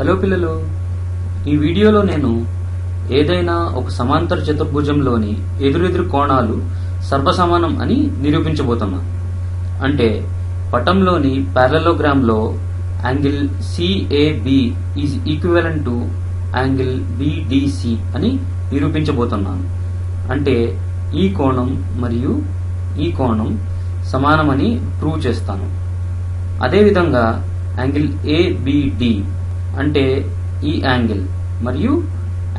Hello పిల్లలు ఈ వీడియోలో నేను ఏదైనా ఒక సమాంతర చతుర్భుజంలోని ఎదురెదురు కోణాలు సర్వసమానం అని నిరూపించబోతున్నా. అంటే పటంలోని ప్యారలోగ్రామ్లో angle C A B is equivalent to angle B D C అని నిరూపించబోతున్నాను. అంటే ఈ కోణం మరియు ఈ కోణం సమానమని ప్రూవ్ చేస్తాను. అదేవిధంగా యాంగిల్ ఏబిడి అంటే ఈ యాంగిల్ మరియు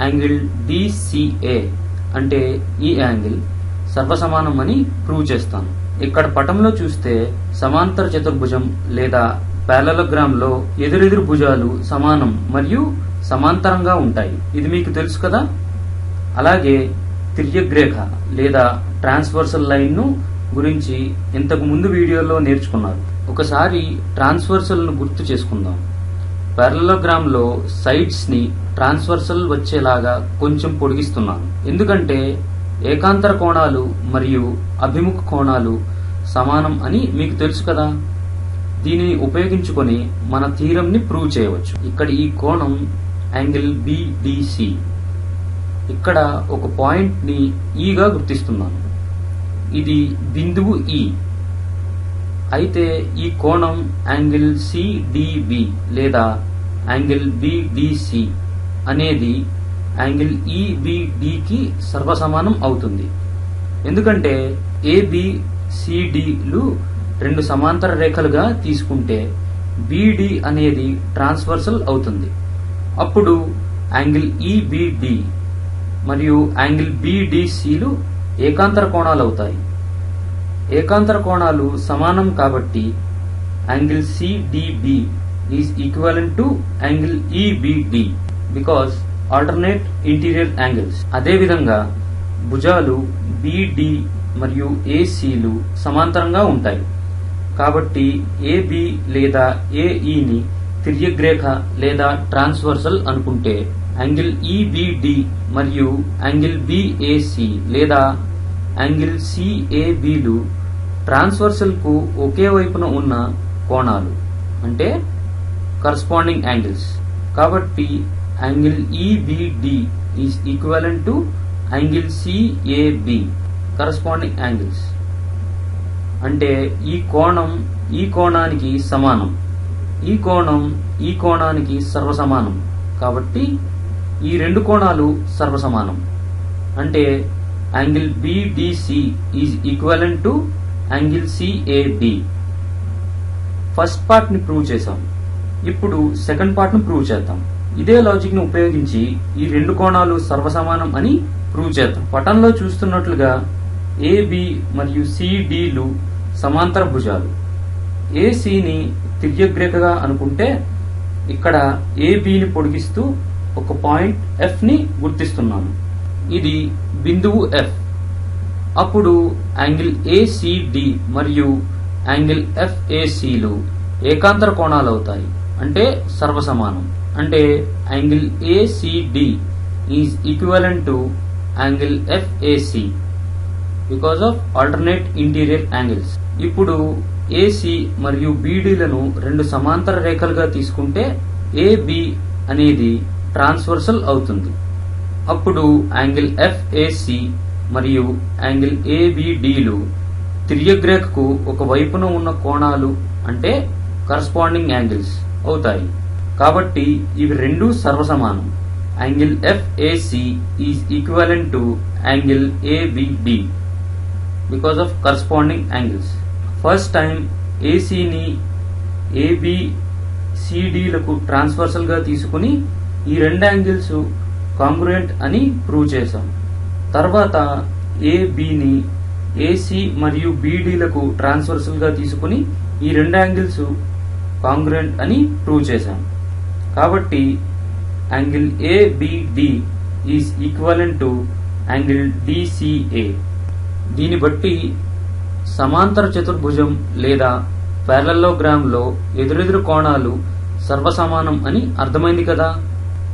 యాంగిల్ డిసిఏ అంటే ఈ యాంగిల్ సర్వసమానం అని ప్రూవ్ చేస్తాను. ఇక్కడ పటంలో చూస్తే సమాంతర చతుర్భుజం లేదా పారలోగ్రామ్లో ఎదురెదురు భుజాలు సమానం మరియు సమాంతరంగా ఉంటాయి. ఇది మీకు తెలుసు కదా? అలాగే తిర్యగ్రేఖ లేదా ట్రాన్స్వర్సల్ లైన్ను గురించి ఇంతకు ముందు వీడియోలో నేర్చుకున్నారు. ఒకసారి ట్రాన్స్వర్సల్ను గుర్తు చేసుకుందాం. పారలోగ్రామ్ సైడ్స్ని ని ట్రాన్స్వర్సల్ వచ్చేలాగా కొంచెం పొడిగిస్తున్నాను. ఎందుకంటే ఏకాంతర కోణాలు మరియు అభిముఖ కోణాలు సమానం అని మీకు తెలుసు కదా? దీనిని ఉపయోగించుకొని మన తీరంని ప్రూవ్ చేయవచ్చు. ఇక్కడ ఈ కోణం యాంగిల్ బిడిసి ఇక్కడ ఒక పాయింట్ని ఈగా e గుర్తిస్తున్నాను. ఇది బిందువు ఈ అయితే ఈ కోణం యాంగిల్ సిడిబి లేదా యాంగిల్ బిడిసి అనేది యాంగిల్ ఈబిడికి సర్వసమానం అవుతుంది. ఎందుకంటే ఏబిసిడిలు రెండు సమాంతర రేఖలుగా తీసుకుంటే బిడి అనేది ట్రాన్స్వర్సల్ అవుతుంది. అప్పుడు యాంగిల్ ఈబిడి మరియు యాంగిల్ బిడిసిలు ఏకాంతర కోణాలు అవుతాయి. ఏకాంతర కోణాలు సమానం కాబట్టి angle C D B is equivalent to angle E B D because alternate interior angles అదేవిధంగా భుజాలు బిడి మరియు ఏసీలు సమాంతరంగా ఉంటాయి. కాబట్టి ఏబి లేదా ఏఈని తిర్యగ్రేఖ లేదా ట్రాన్స్వర్సల్ అనుకుంటే యాంగిల్ ఈబిడి మరియు యాంగిల్ బిఏసి లేదా యాంగిల్ సిఏబిలు ట్రాన్స్వర్సల్కు ఒకే వైపున ఉన్న కోణాలు అంటే కరస్పాండింగ్ యాంగిల్స్ కాబట్టి angle E B D is equivalent to angle C A B corresponding angles అంటే ఈ కోణం ఈ కోణానికి సమానం. ఈ కోణం ఈ కోణానికి సర్వసమానం. కాబట్టి ఈ రెండు కోణాలు సర్వసమానం. అంటే angle BDC is equivalent to angle C A B first పార్ట్ని ప్రూవ్ చేసాం ఇప్పుడు సెకండ్ పార్ట్ను ప్రూవ్ చేద్దాం. ఇదే లాజిక్ని ఉపయోగించి ఈ రెండు కోణాలు సర్వసమానం అని ప్రూవ్ చేద్దాం. పటంలో చూస్తున్నట్లుగా ఏబి మరియు సిడిలు సమాంతర భుజాలు. ఏసీని తిర్యగ్రేఖగా అనుకుంటే ఇక్కడ ఏబిని పొడిగిస్తూ ఒక పాయింట్ ఎఫ్ని గుర్తిస్తున్నాను. ఇది బిందువు ఎఫ్ అప్పుడు యాంగిల్ ఏసిడి మరియు యాంగిల్ ఎఫ్ఏసిలు ఏకాంతర కోణాలు అవుతాయి. అంటే సర్వసమానం. అంటే angle A C D is equivalent to angle F A C because of alternate interior angles ఇప్పుడు ఏసి మరియు బీడీలను రెండు సమాంతర రేఖలుగా తీసుకుంటే ఏబి అనేది ట్రాన్స్వర్సల్ అవుతుంది. అప్పుడు యాంగిల్ ఎఫ్ఏసి మరియు యాంగిల్ ఏబిడిలు తిర్యగ్రేఖకు ఒక వైపున ఉన్న కోణాలు అంటే కరస్పాండింగ్ యాంగిల్స్ అవుతాయి. కాబట్టి ఇవి రెండు సర్వసమానం. Angle FAC is equivalent to angle ABD because of corresponding angles first time ఏసీని ఏబిసిడిలకు ట్రాన్స్వర్సల్గా తీసుకుని ఈ రెండు యాంగిల్స్ కాంగ్రుయెంట్ అని ప్రూవ్ చేశాం. తర్వాత ఏబిని ఏసి మరియు బీడీలకు ట్రాన్స్వర్సల్గా తీసుకుని ఈ రెండు యాంగిల్స్ కాంగ్రుయెంట్ అని ప్రూవ్ చేశాం. కాబట్టి angle A B D is equivalent to angle D C A దీన్ని బట్టి సమాంతర చతుర్భుజం లేదా పారలోగ్రామ్ ఎదురెదురు కోణాలు సర్వసమానం అని అర్థమైంది కదా?